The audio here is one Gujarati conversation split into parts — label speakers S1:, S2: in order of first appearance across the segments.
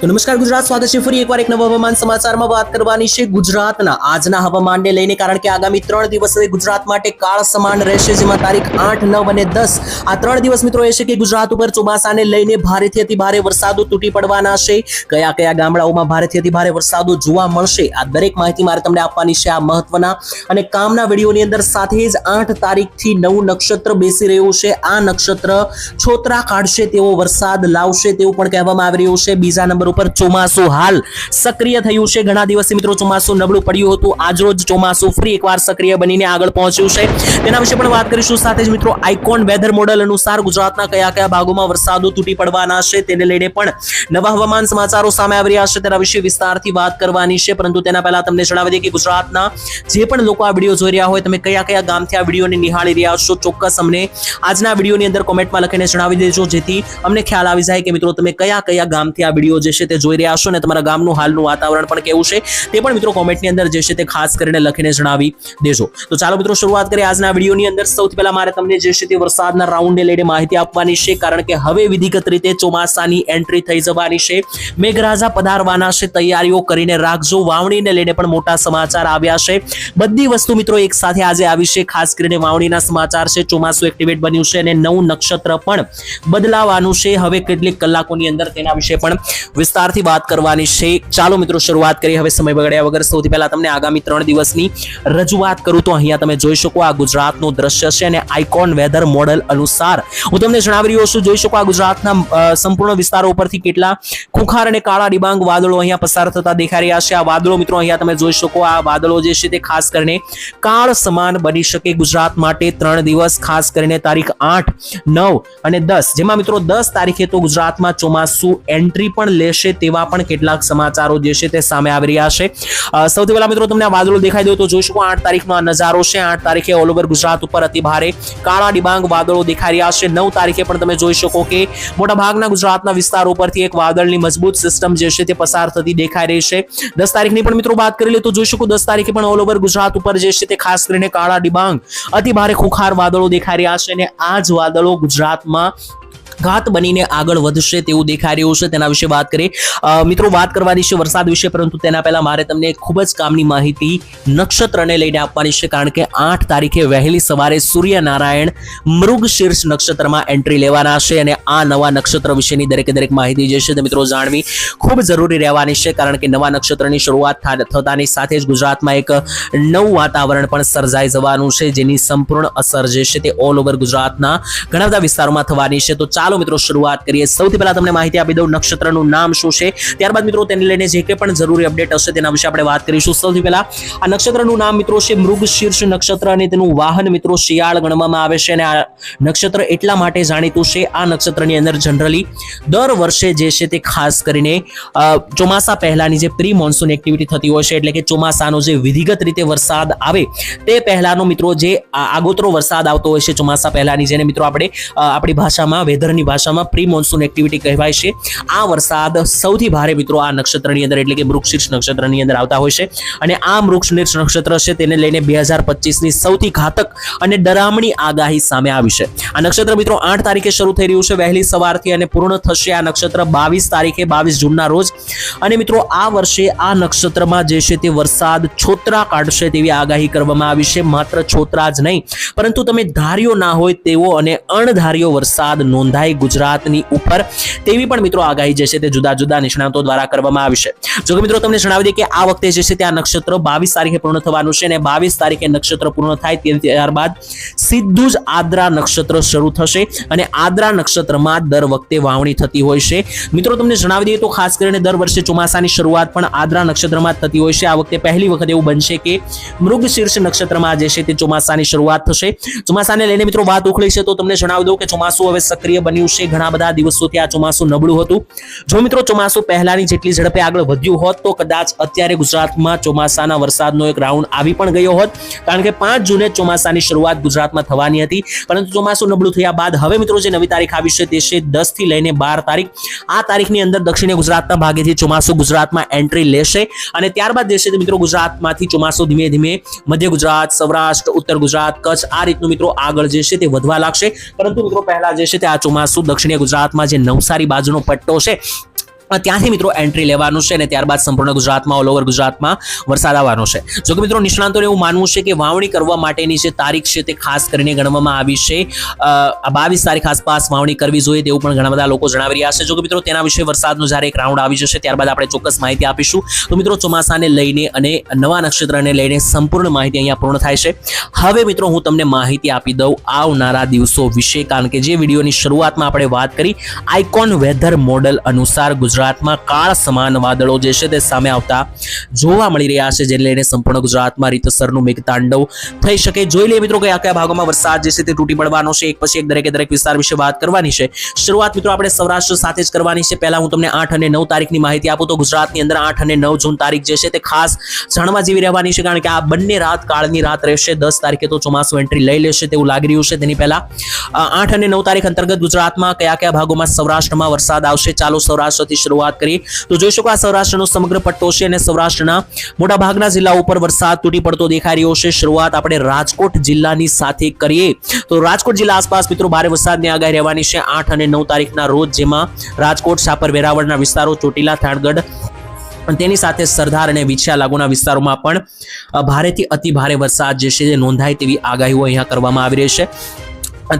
S1: તો નમસ્કાર, ગુજરાત સ્વાગત છે ફરી એકવાર એક નવા હવામાન સમાચારમાં વાત કરવાની છે ગુજરાતના. આજના હવામાનને લઈને કારણ કે આગામી ત્રણ દિવસ ગુજરાત માટે કાળ સમાન રહેશે, જેમાં તારીખ આઠ, નવ અને દસ. આ ત્રણ દિવસ મિત્રો એ છે કે ગુજરાત ઉપર ચોમાસાને લઈને ભારેથી અતિ ભારે વરસાદો તૂટી પડવાના છે. કયા કયા ગામડાઓમાં ભારેથી અતિ ભારે વરસાદો જોવા મળશે, આ દરેક માહિતી મારે તમને આપવાની છે આ મહત્વના. અને કામના વિડીયોની અંદર સાથે જ આઠ તારીખથી નવું નક્ષત્ર બેસી રહ્યું છે. આ નક્ષત્ર છોતરા કાઢશે તેવો વરસાદ લાવશે, તેવું પણ કહેવામાં આવી રહ્યું છે. બીજા નંબર ઉપર ચોમાસું હાલ સક્રિય થયું છે. ઘણા દિવસથી મિત્રો ચોમાસું નબળું પડ્યું હતું. આજરોજ ચોમાસું ફરી એકવાર સક્રિય બનીને આગળ પહોંચ્યું છે. તેના વિશે પણ વાત કરીશું. સાથે જ મિત્રો આઇકોન વેધર મોડલ અનુસાર ગુજરાતના કયા કયા ભાગોમાં વરસાદો તૂટી પડવાના છે તેને લઈને પણ નવા હવામાન સમાચારો સામે આવી રહ્યા છે. તેના વિશે વિસ્તારથી વાત કરવાની છે. પરંતુ તેના પહેલા તમને જણાવી દઈએ કે ગુજરાતના જે પણ લોકો આ વીડિયો જોઈ રહ્યા હોય, તમે કયા કયા ગામથી આ વિડીયોને નિહાળી રહ્યા છો, ચોક્કસ અમને આજના વિડીયોની અંદર કોમેન્ટમાં લખીને જણાવી દેજો. જેથી અમને ખ્યાલ આવી જાય કે મિત્રો તમે કયા કયા ગામથી આ વીડિયો જે છે તે જોઈ રહ્યા છો અને તમારા ગામનું હાલનું વાતાવરણ પણ કેવું છે તે પણ મિત્રો કોમેન્ટની અંદર જે છે તે ખાસ કરીને લખીને જણાવી દેજો. તો ચાલો મિત્રો શરૂઆત કરીએ આજના વિડીયોની અંદર. સૌથી પહેલા મારે તમને જે છે તે વરસાદના રાઉન્ડને લઈને માહિતી આપવાની છે કારણ કે હવે વિધિગત રીતે ચોમાસાની એન્ટ્રી થઈ જવાની છે. મેઘરાજા પધારવાના છે, તૈયારીઓ કરીને રાખજો. વાવણીને લઈને પણ મોટા સમાચાર આવ્યા છે. બધી વસ્તુ મિત્રો એક સાથે આજે આવી છે. ખાસ કરીને વાવણીના સમાચાર છે. ચોમાસું એક્ટિવેટ બન્યું છે અને નવું નક્ષત્ર પણ બદલાવાનું છે. હવે કેટલીક કલાકોની અંદર તેના વિશે પણ વિસ્તારથી વાત કરવાની છે. ચાલો મિત્રો, શરૂઆત કરીએ. હવે સમય બગડ્યા વગર સૌથી પહેલા તમને આગામી ત્રણ દિવસની રજૂઆત કરું. તો અહીંયા તમે જોઈ શકો આ ગુજરાતનું દ્રશ્ય છે અને આઇકોન વેધર મોડલ અનુસાર હું તમને જણાવી રહ્યો છું. જોઈ શકો આ ગુજરાતના સંપૂર્ણ વિસ્તારો ઉપરથી કેટલા ખુખાર અને કાળા ડિબાંગ વાદળો અહીંયા પસાર થતા દેખાઈ રહ્યા છે. આ વાદળો મિત્રો અહીંયા તમે જોઈ શકો, આ વાદળો જે છે તે ખાસ કરીને કાળ સમાન બની શકે ગુજરાત માટે. ત્રણ દિવસ ખાસ કરીને તારીખ આઠ, નવ અને દસ. જેમાં મિત્રો દસ તારીખે તો ગુજરાતમાં ચોમાસું એન્ટ્રી પણ લેશે તેવા પણ કેટલાક સમાચારો જે છે તે સામે આવી રહ્યા છે. સૌથી પહેલા મિત્રો તમને વાદળો દેખાઈ દો તો જોઈ શકો આઠ તારીખનો આ નજારો છે. આઠ તારીખે ઓલ ઓવર ગુજરાત ઉપર અતિ ભારે કાળા ડિબાંગ વાદળો દેખાઈ રહ્યા છે. નવ તારીખે પણ તમે જોઈ શકો કે મોટાભાગના ગુજરાતના વિસ્તારો ઉપરથી એક વાદળની મજબૂત સિસ્ટમ જે છે તે પસાર થતી દેખાઈ રહી છે. દસ તારીખની પણ મિત્રો વાત કરી લે તો જોઈ શકો દસ તારીખે પણ ઓલ ઓવર ગુજરાત ઉપર જે છે તે ખાસ કરીને કાળા ડિબાંગ અતિ ભારે ખુખાર વાદળો દેખાઈ રહ્યા છે અને આ જ વાદળો ગુજરાતમાં ઘાત બનીને આગળ વધશે તેવું દેખાઈ રહ્યું છે. તેના વિશે વાત કરીએ. મિત્રો, વાત કરવાની છે વરસાદ વિશે, પરંતુ તેના પહેલા મારે તમને ખૂબ જ કામની માહિતી નક્ષત્રને લઈને આપવાની છે, કારણ કે આઠ તારીખે વહેલી સવારે સૂર્યનારાયણ મૃગ શીર્ષ નક્ષત્રમાં એન્ટ્રી લેવાના છે અને આ નવા નક્ષત્ર વિશેની દરેકે દરેક માહિતી જે છે તે મિત્રો જાણવી ખૂબ જરૂરી રહેવાની છે, કારણ કે નવા નક્ષત્રની શરૂઆત થતાની સાથે જ ગુજરાતમાં એક નવું વાતાવરણ પણ સર્જાઈ જવાનું છે, જેની સંપૂર્ણ અસર જે છે તે ઓલ ઓવર ગુજરાતના ઘણા બધા વિસ્તારોમાં થવાની છે. તો ચાલો મિત્રો, શરૂઆત કરીએ. સૌથી પહેલા તમને માહિતી આપી દઉં, નક્ષત્રનું નામ શું છે? ત્યારબાદ મિત્રો, તેને લઈને જે કંઈ પણ જરૂરી અપડેટ હશે તેના વિશે આપણે વાત કરીશું. સૌથી પહેલા, આ નક્ષત્રનું નામ મિત્રો છે મૃગ શીર્ષ નક્ષત્ર અને તેનું વાહન મિત્રો શિયાળ ગણવામાં આવે છે અને આ નક્ષત્ર એટલા માટે જાણીતું છે, આ નક્ષત્રની અંદર જનરલી દર વર્ષે જે છે તે ખાસ કરીને ચોમાસા પહેલાની જે પ્રી મોન્સૂન એક્ટિવિટી થતી હોય છે, એટલે કે ચોમાસાનો જે વિધિગત રીતે વરસાદ આવે, તે પહેલાનો મિત્રો જે આગોતરો વરસાદ આવતો હોય છે ચોમાસા પહેલાની, જેને મિત્રો આપણે આપણી ભાષામાં વેધરની ભાષામાં પ્રી મોન્સૂન એક્ટિવિટી કહેવાય છે. આ વરસાદ સૌથી ભારે મિત્રો આ નક્ષત્રની અંદર એટલે કે મૃગશીર્ષ નક્ષત્રની અંદર આવતા હોય છે. અને આ મૃગશીર્ષ નક્ષત્ર છે તેને લઈને બે હજાર પચીસની સૌથી ઘાતક અને ડરામણી આગાહી સામે આવી છે. આ નક્ષત્ર મિત્રો આઠ તારીખે શરૂ થઈ રહ્યું છે. વહેલી સવારથી અને પૂર્ણ થશે આ નક્ષત્ર બાવીસ તારીખે, બાવીસ જૂનના રોજ. અને મિત્રો આ વર્ષે આ નક્ષત્રમાં જે છે તે વરસાદ છોતરા કાઢશે તેવી આગાહી કરવામાં આવી છે. માત્ર છોતરા જ નહીં, પરંતુ તમે ધાર્યો ના હોય તેવો અને અણધાર્યો વરસાદ નોંધાય ગુજરાતની ઉપર. તેવી પણ મિત્રો આગાહી જે છે તે જુદા જુદા નિષ્ણાતો દ્વારા કરવામાં આવી છે. મિત્રો તમને જણાવી દઈએ કે આ વખતે જે છે તે આ નક્ષત્ર બાવીસ તારીખે પૂર્ણ થવાનું છે અને બાવીસ તારીખે નક્ષત્ર પૂર્ણ થાય ત્યારબાદ સીધું જ આદ્રા નક્ષત્ર શરૂ થશે અને આદ્રા નક્ષત્રમાં દર વખતે વાવણી થતી હોય છે. મિત્રો તમને જણાવી દઈએ તો ખાસ કરીને દર વર્ષે ચોમાસાની શરૂઆત પણ આદ્રા નક્ષત્રમાં થતી હોય છે. આ વખતે પહેલી વખત એવું બનશે કે મૃગ શીર્ષ નક્ષત્રમાં જે છે તે ચોમાસાની શરૂઆત થશે. ચોમાસાને લઈને મિત્રો વાત ઉખડી છે તો તમને જણાવી દઉં કે ચોમાસું હવે સક્રિય બન્યું છે. ઘણા બધા દિવસોથી આ ચોમાસું નબળું હતું. જો મિત્રો, ચોમાસું પહેલાની જેટલી ઝડપે આગળ વધ્યું હોત, તો કદાચ અત્યારે ગુજરાતમાં ચોમાસાના વરસાદનો એક રાઉન્ડ આવી પણ ગયો હોત. કારણ કે પાંચ જૂને ચોમાસાની શરૂઆત ગુજરાતમાં થવાની હતી. પરંતુ ચોમાસું નબળું થયા બાદ હવે મિત્રો, જે નવી તારીખ આવી છે તે છે દસથી લઈને બાર તારીખ. આ તારીખની અંદર દક્ષિણ ગુજરાતના ભાગેથી ચોમાસું ગુજરાતમાં એન્ટ્રી લેશે. અને ત્યારબાદ છે મિત્રો, ગુજરાતમાંથી ચોમાસું ધીમે ધીમે મધ્ય ગુજરાત, સૌરાષ્ટ્ર, ઉત્તર ગુજરાત, કચ્છ આ રીતનું મિત્રો આગળ જે છે તે વધવા લાગશે. પરંતુ મિત્રો, પહેલા જે છે તે આ ચોમાસું દક્ષિણીય ગુજરાતમાં જે નવસારી બાજુનો પટ્ટો છે ત્યાંથી મિત્રો એન્ટ્રી લેવાનું છે અને ત્યારબાદ સંપૂર્ણ ગુજરાતમાં ઓલ ગુજરાતમાં વરસાદ આવવાનો છે. જો કે મિત્રો નિષ્ણાંતોને એવું માનવું છે કે વાવણી કરવા માટેની જે તારીખ છે તે ખાસ કરીને ગણવામાં આવી છે. બાવીસ તારીખ આસપાસ વાવણી કરવી જોઈએ તેવું પણ ઘણા બધા લોકો જણાવી રહ્યા છે. જો કે મિત્રો તેના વિશે વરસાદનો જ્યારે એક રાઉન્ડ આવી જશે ત્યારબાદ આપણે ચોક્કસ માહિતી આપીશું. તો મિત્રો ચોમાસાને લઈને અને નવા નક્ષત્રને લઈને સંપૂર્ણ માહિતી અહીંયા પૂર્ણ થાય છે. હવે મિત્રો હું તમને માહિતી આપી દઉં આવનારા દિવસો વિશે. કારણ કે જે વિડીયોની શરૂઆતમાં આપણે વાત કરી આઇકોન વેધર મોડલ અનુસાર ગુજરાતમાં કાળ સમાન વાદળો જે છે તે સામે આવતા જોવા મળી રહ્યા છે, જેને લઈને સંપૂર્ણ ગુજરાતમાં રીતસરનું મેઘતાંડવ થઈ શકે. જોઈ લઈએ મિત્રો કયા કયા ભાગોમાં વરસાદ જે છે તે તૂટી પડવાનો છે. એક પછી એક દરેકે દરેક વિસ્તાર વિશે વાત કરવાની છે. શરૂઆત મિત્રો આપણે સૌરાષ્ટ્ર સાથે જ કરવાની છે. પહેલા હું તમને આઠ અને નવ તારીખની માહિતી આપું તો ગુજરાતની અંદર આઠ અને નવ જૂન તારીખ જે છે તે ખાસ જાણવા જેવી રહેવાની છે, કારણ કે આ બંને રાત કાળની રાત રહેશે. દસ તારીખે તો ચોમાસું એન્ટ્રી લઈ લેશે તેવું લાગી રહ્યું છે. તેની પહેલા આઠ અને નવ તારીખ અંતર્ગત ગુજરાતમાં કયા કયા ભાગોમાં સૌરાષ્ટ્રમાં વરસાદ આવશે? ચાલો સૌરાષ્ટ્રથી શરૂઆત કરી. તો જોઈ શકો આ સૌરાષ્ટ્રનો સમગ્ર પટ્ટો છે અને સૌરાષ્ટ્રના મોટા ભાગના જિલ્લા ઉપર વરસાદ તૂટી પડતો દેખાઈ રહ્યો છે. શરૂઆત આપણે રાજકોટ જિલ્લાની સાથે કરીએ. તો રાજકોટ જિલ્લા આસપાસ મિત્રો ભારે વરસાદની આગાહી રહેવાની છે. આઠ અને નવ તારીખના રોજ જેમાં રાજકોટ સાપર વેરાવળના વિસ્તારો, ચોટીલા, થાણગઢ તેની સાથે સરદાર અને વિછ્યા લાગુના વિસ્તારોમાં પણ ભારેથી અતિ ભારે વરસાદ જે છે નોંધાય તેવી આગાહીઓ અહીંયા કરવામાં આવી રહી છે.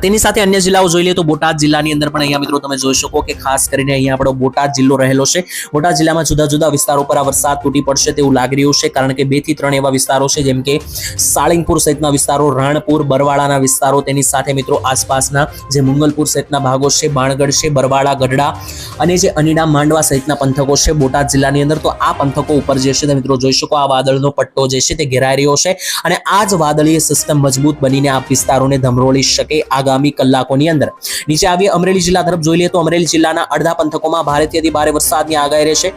S1: તેની સાથે અન્ય જિલ્લાઓ જોઈ લઈએ તો બોટાદ જિલ્લાની અંદર પણ અહીંયા મિત્રો તમે જોઈ શકો કે ખાસ કરીને અહીંયા આપણો બોટાદ જિલ્લો રહેલો છે. બોટાદ જિલ્લામાં જુદા જુદા વિસ્તારો પર આ વરસાદ તૂટી પડશે તેવું લાગી રહ્યું છે કારણ કે બેથી ત્રણ એવા વિસ્તારો છે જેમ કે સાળિંગપુર સહિતના વિસ્તારો, રાણપુર, બરવાળાના વિસ્તારો, તેની સાથે મિત્રો આસપાસના જે મુંગલપુર સહિતના ભાગો છે, બાણગઢ છે, બરવાળા, ગઢડા અને જે અનીડા, માંડવા સહિતના પંથકો છે બોટાદ જિલ્લાની અંદર તો આ પંથકો ઉપર જે છે તે મિત્રો જોઈ શકો આ વાદળનો પટ્ટો જે છે તે ઘેરાઈ રહ્યો છે અને આ જ વાદળીય સિસ્ટમ મજબૂત બનીને આ વિસ્તારોને ધમરોળી શકે આગામી કલાકોની અંદર. નીચે આવીએ અમરેલી જિલ્લા તરફ જોઈ લઈએ તો અમરેલી જિલ્લાના અડધા પંથકોમાં ભારેથી ભારે વરસાદની આગાહી રહેશે.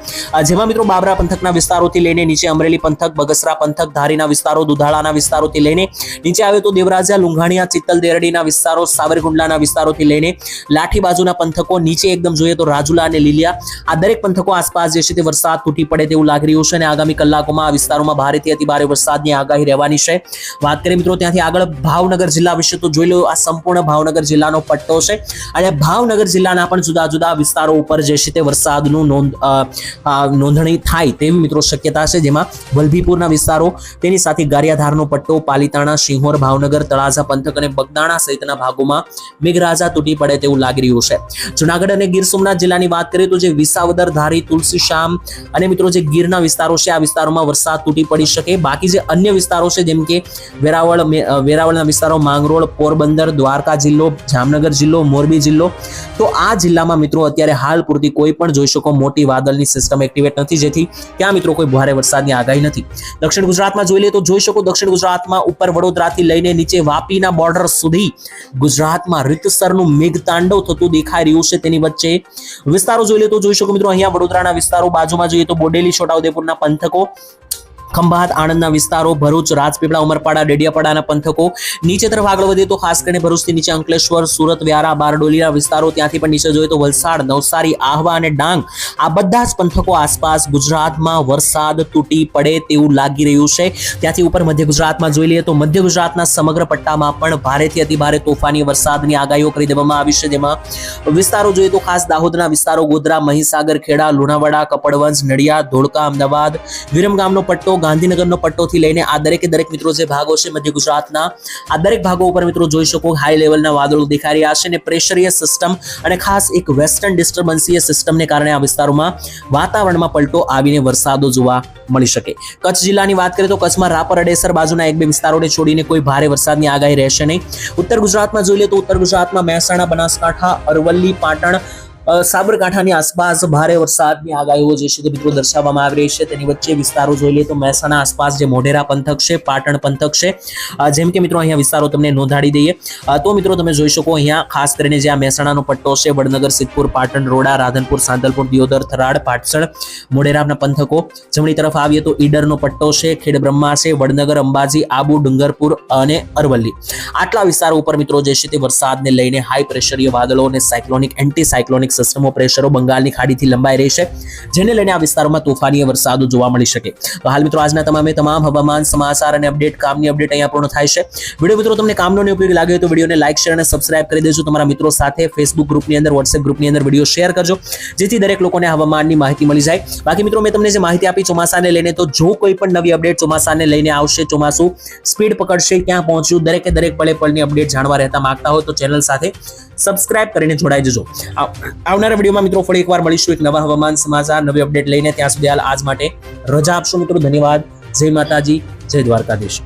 S1: જેમાં મિત્રો બાબરા પંથકના વિસ્તારોથી લઈને નીચે અમરેલી પંથક, બગસરા પંથક, ધારીના વિસ્તારો, દુધાળાના વિસ્તારોથી લઈને નીચે આવે તો દેવરાજા લુંઘાણીયા, ચિત્તલ દેરડીના વિસ્તારો, સાવરકુંડલાના વિસ્તારોથી લઈને લાઠી બાજુના પંથકો, નીચે એકદમ જોઈએ તો રાજુલા અને લીલિયા. આ દરેક પંથકો આસપાસ જે છે તે વરસાદ તૂટી પડે તેવું લાગી રહ્યું છે અને આગામી કલાકોમાં આ વિસ્તારોમાં ભારેથી ભારે વરસાદની આગાહી રહેવાની છે. વાત કરીએ મિત્રો ત્યાંથી આગળ ભાવનગર જિલ્લા વિશે તો જોઈ લો આ સંપૂર્ણ ભાવનગર જિલ્લાનો પટ્ટો છે. અને ભાવનગર જિલ્લાના પણ જુદા જુદા વિસ્તારો ઉપર જે છે તે વરસાદનું નોંધણી થાય તેવી મિત્રો શક્યતા છે. જેમાં વલભીપુરના વિસ્તારો, તેની સાથે ગારિયાધારનો પટ્ટો, પાલીતાણા સિંહોર ભાવનગર, તળાજા, પંથક અને બગદાણા સહિતના ભાગોમાં મેઘરાજા તૂટી પડે તેવું લાગી રહ્યું છે. જુનાગઢ અને ગીર સોમનાથ જિલ્લાની વાત કરીએ તો જે વિસાવદર, ધારી, તુલસી શ્યામ અને મિત્રો જે ગીરના વિસ્તારો છે, આ વિસ્તારોમાં વરસાદ તૂટી પડી શકે. બાકી જે અન્ય વિસ્તારો છે, જેમ કે વેરાવળ વેરાવળના વિસ્તારો, માંગરોળ, પોરબંદર દ્વારકા જિલ્લો, જામનગર જિલ્લો, મોરબી જિલ્લો. તો આ જિલ્લામાં મિત્રો અત્યારે હાલ પૂરતી કોઈ પણ જોઈ શકો મોટી વાદળની સિસ્ટમ એક્ટિવેટ નથી, જેથી ત્યાં મિત્રો કોઈ ભારે વરસાદની આગાહી નથી. દક્ષિણ ગુજરાતમાં જોઈ લે તો જોઈ શકો દક્ષિણ ગુજરાતમાં ઉપર વડોદરાથી લઈને નીચે વાપીના બોર્ડર સુધી ગુજરાતમાં રીતસરનું મેઘતાંડવ થતું દેખાઈ રહ્યું છે તેની વચ્ચે. વિસ્તારો જોઈ લે તો જોઈ શકો મિત્રો અહીંયા વડોદરાના વિસ્તારો, બાજુમાં જોઈએ તો બોડેલી છોટાઉદેપુરના પંથકો ખંભાત, આણંદના વિસ્તારો, ભરૂચ, રાજપીપળા, ઉમરપાડા, ડેડિયાપાડાના પંથકો. નીચે તરફ આગળ વધીએ તો ખાસ કરીને ભરૂચથી નીચે અંકલેશ્વર, સુરત, વ્યારા, બારડોલીના વિસ્તારો. ત્યાંથી પણ નીચે જોઈએ તો વલસાડ, નવસારી, આહવા અને ડાંગ આ બધા જ પંથકો આસપાસ ગુજરાતમાં વરસાદ તૂટી પડે તેવું લાગી રહ્યું છે. ત્યાંથી ઉપર મધ્ય ગુજરાતમાં જોઈ લઈએ તો મધ્ય ગુજરાતના સમગ્ર પટ્ટામાં પણ ભારેથી અતિભારે તોફાની વરસાદની આગાહીઓ કરી દેવામાં આવી છે. જેમાં વિસ્તારો જોઈએ તો ખાસ દાહોદના વિસ્તારો, ગોધરા, મહીસાગર, ખેડા, લુણાવાડા, કપડવંજ, નડિયાદ, ધોળકા, અમદાવાદ, વિરમગામનો પટ્ટો ગાંધીનગરનો પટ્ટોથી લઈને આ દરેકે દરેક મિત્રો જે ભાગો છે મધ્ય ગુજરાતના, આ દરેક ભાગો ઉપર મિત્રો જોઈ શકો હાઈ લેવલના વાદળો દેખાઈ રહ્યા છે અને પ્રેશરીય સિસ્ટમ અને ખાસ એક વેસ્ટર્ન ડિસ્ટર્બન્સીય સિસ્ટમને કારણે આ વિસ્તારોમાં વાતાવરણમાં પલટો આવીને વરસાદો જોવા મળી શકે. કચ્છ જિલ્લાની વાત કરીએ તો કચ્છમાં રાપર, અડેસર બાજુના એક બે વિસ્તારોને છોડીને કોઈ ભારે વરસાદની આગાહી રહેશે નહીં. ઉત્તર ગુજરાતમાં જોઈ લે તો ઉત્તર ગુજરાતમાં મહેસાણા, બનાસકાંઠા, અરવલ્લી, પાટણ સાબરકાંઠાની આસપાસ ભારે વરસાદની આગાહીઓ જે છે તે મિત્રો દર્શાવવામાં આવી રહી છે. તેની વચ્ચે વિસ્તારો જોઈ લઈએ તો મહેસાણા આસપાસ જે મોઢેરા પંથક છે, પાટણ પંથક છે. જેમ કે મિત્રો અહીંયા વિસ્તારો તમને નોંધાડી દઈએ. તો મિત્રો તમે જોઈ શકો અહીંયા ખાસ કરીને જે આ મહેસાણાનો પટ્ટો છે, વડનગર, સિદ્ધપુર, પાટણ, રોડા, રાધનપુર, સાંતલપુર, દિયોદર, થરાડ, પાટસણ, મોઢેરાના પંથકો. જમણી તરફ આવીએ તો ઈડરનો પટ્ટો છે, ખેડબ્રહ્મા છે, વડનગર, અંબાજી, આબુ, ડુંગરપુર અને અરવલ્લી. આટલા વિસ્તારો ઉપર મિત્રો જે છે તે વરસાદને લઈને હાઈ પ્રેશરીય વાદળો અને સાયક્લોનિક એન્ટી સાયક્લોનિક સિસ્ટમો પ્રેશરો બંગાળની ખાડીથી લંબાઈ રહી છે, જેને લઈને આ વિસ્તારોમાં તોફાની વરસાદો જોવા મળી શકે. તો હાલ મિત્રો આજના તમામે તમામ હવામાન, સમાચાર અને અપડેટ, કામની અપડેટ અહીંયા પૂર્ણ થાય છે. વીડિયો મિત્રો તમને કામનો ઉપયોગી લાગે તો વિડીયોને લાઇક શેર અને સબસ્ક્રાઇબ કરી દેજો. તમારા મિત્રો સાથે ફેસબુક ગ્રુપની અંદર વોટ્સએપ ગ્રુપની અંદર વીડિયો શેર કરજો, જેથી દરેક લોકોને હવામાનની માહિતી મળી જાય. બાકી મિત્રો મેં તમને જે માહિતી આપી ચોમાસાને લઈને, તો જો કોઈ પણ નવી અપડેટ ચોમાસાને લઈને આવશે, ચોમાસું સ્પીડ પકડશે ક્યાં પહોંચ્યું, દરેકે દરેક પળે પળની અપડેટ જાણવા રહેતા માંગતા હોય તો ચેનલ સાથે સબસ્ક્રાઇબ કરીને જોડાઈ જજો. આવનારા વિડીયોમાં મિત્રો ફરી એકવાર મળીશું એક નવા હવામાન સમાચાર, નવી અપડેટ લઈને. ત્યાં સુધી હાલ આજ માટે રજા આપશો મિત્રો. ધન્યવાદ. જય માતાજી. જય દ્વારકાધીશ.